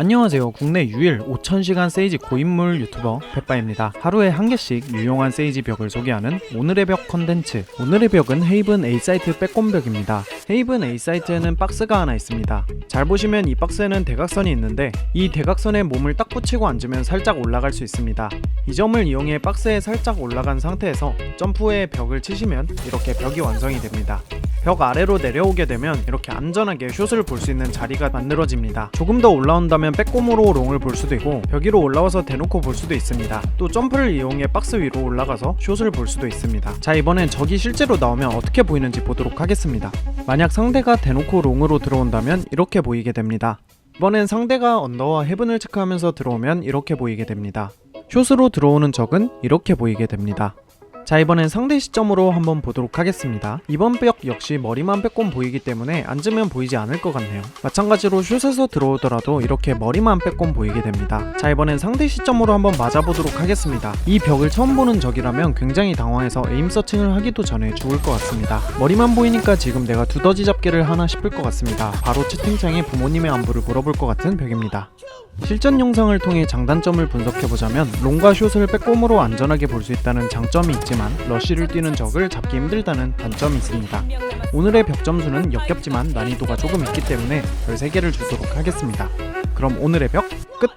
안녕하세요. 국내 유일 5000시간 세이지 고인물 유튜버 백바입니다. 하루에 한 개씩 유용한 세이지 벽을 소개하는 오늘의 벽 컨텐츠. 오늘의 벽은 헤이븐 A 사이트 빼꼼벽입니다. 헤이븐 A 사이트에는 박스가 하나 있습니다. 잘 보시면 이 박스에는 대각선이 있는데 이 대각선에 몸을 딱 붙이고 앉으면 살짝 올라갈 수 있습니다. 이 점을 이용해 박스에 살짝 올라간 상태에서 점프 후에 벽을 치시면 이렇게 벽이 완성이 됩니다. 벽 아래로 내려오게 되면 이렇게 안전하게 숏을 볼 수 있는 자리가 만들어집니다. 조금 더 올라온다면 빼꼼으로 롱을 볼 수도 있고 벽 위로 올라와서 대놓고 볼 수도 있습니다. 또 점프를 이용해 박스 위로 올라가서 숏을 볼 수도 있습니다. 자 이번엔 적이 실제로 나오면 어떻게 보이는지 보도록 하겠습니다. 만약 상대가 대놓고 롱으로 들어온다면 이렇게 보이게 됩니다. 이번엔 상대가 언더와 헤븐을 체크하면서 들어오면 이렇게 보이게 됩니다. 숏으로 들어오는 적은 이렇게 보이게 됩니다. 자 이번엔 상대 시점으로 한번 보도록 하겠습니다. 이번 벽 역시 머리만 빼꼼 보이기 때문에 앉으면 보이지 않을 것 같네요. 마찬가지로 슛에서 들어오더라도 이렇게 머리만 빼꼼 보이게 됩니다. 자 이번엔 상대 시점으로 한번 맞아보도록 하겠습니다. 이 벽을 처음 보는 적이라면 굉장히 당황해서 에임 서칭을 하기도 전에 죽을 것 같습니다. 머리만 보이니까 지금 내가 두더지 잡기를 하나 싶을 것 같습니다. 바로 채팅창에 부모님의 안부를 물어볼 것 같은 벽입니다. 실전 영상을 통해 장단점을 분석해보자면 롱과 숏을 빼꼼으로 안전하게 볼 수 있다는 장점이 있 지만 러쉬를 뛰는 적을 잡기 힘들다는 단점이 있습니다. 오늘의 벽 점수는 역겹지만 난이도가 조금 있기 때문에 별 3개를 주도록 하겠습니다. 그럼 오늘의 벽 끝!